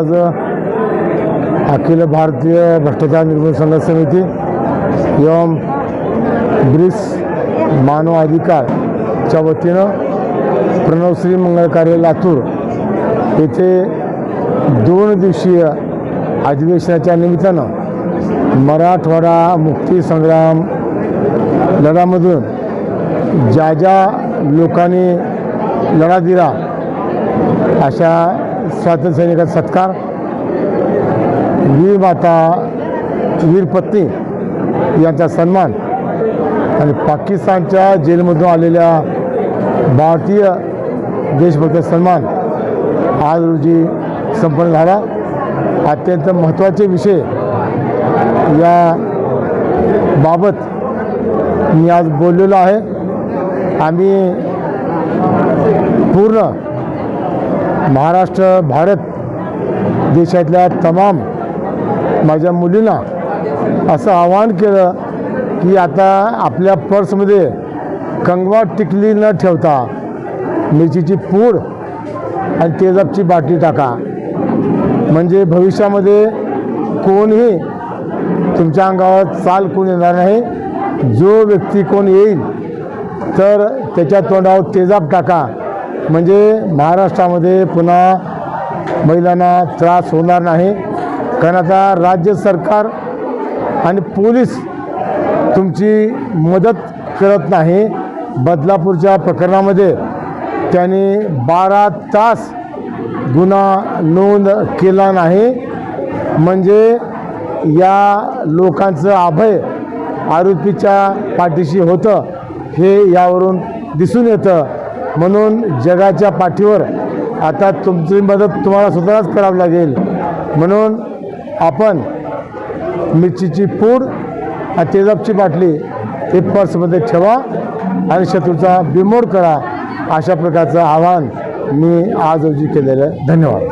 आज अखिल भारतीय भ्रष्टाचार निर्मूलन संघर्ष समिती एवं ब्रिक्स मानव अधिकारच्या वतीनं प्रणवश्री मंगळ कार्य लातूर येथे दोन दिवसीय अधिवेशनाच्या निमित्तानं मराठवाडा मुक्ती संग्राम लढामधून ज्या ज्या लोकांनी लढा दिला अशा स्वातंत्र्य सैनिकाचा सत्कार. वीर माता वीर पत्नी यांचा सन्मान आणि पाकिस्तानच्या जेलमधून आलेल्या भारतीय देशभक्त सन्मान आज रोजी संपन्न झाला. अत्यंत महत्त्वाचे विषय या बाबत मी आज बोललेलो आहे. आम्ही पूर्ण महाराष्ट्र भारत देशातल्या तमाम माझ्या मुलींना असं आवाहन केलं की आता आपल्या पर्समध्ये कंगवा टिकली न ठेवता मिरचीची पूड आणि तेजाबची बाटली टाका. म्हणजे भविष्यामध्ये कोणही तुमच्या अंगावर चाल कोण येणार नाही. जो व्यक्ती कोण येईल तर त्याच्या तोंडावर तेजाब टाका. म्हणजे महाराष्ट्रामध्ये पुन्हा महिलांना त्रास होणार नाही. कारण आता राज्य सरकार आणि पोलीस तुमची मदत करत नाही. बदलापूरच्या प्रकरणामध्ये त्यांनी बारा तास गुन्हा नोंद केला नाही. म्हणजे या लोकांचं अभय आरोपीच्या पाठीशी होतं हे यावरून दिसून येतं. म्हणून जगाच्या पाठीवर आता तुमची मदत तुम्हाला स्वतःलाच करावी लागेल. म्हणून आपण मिरचीची पूड आणि तेजाबची बाटली हे पर्समध्ये ठेवा आणि शत्रूचा बिमोड करा. अशा प्रकारचं आवाहन मी आज रोजी केलेलं आहे. धन्यवाद.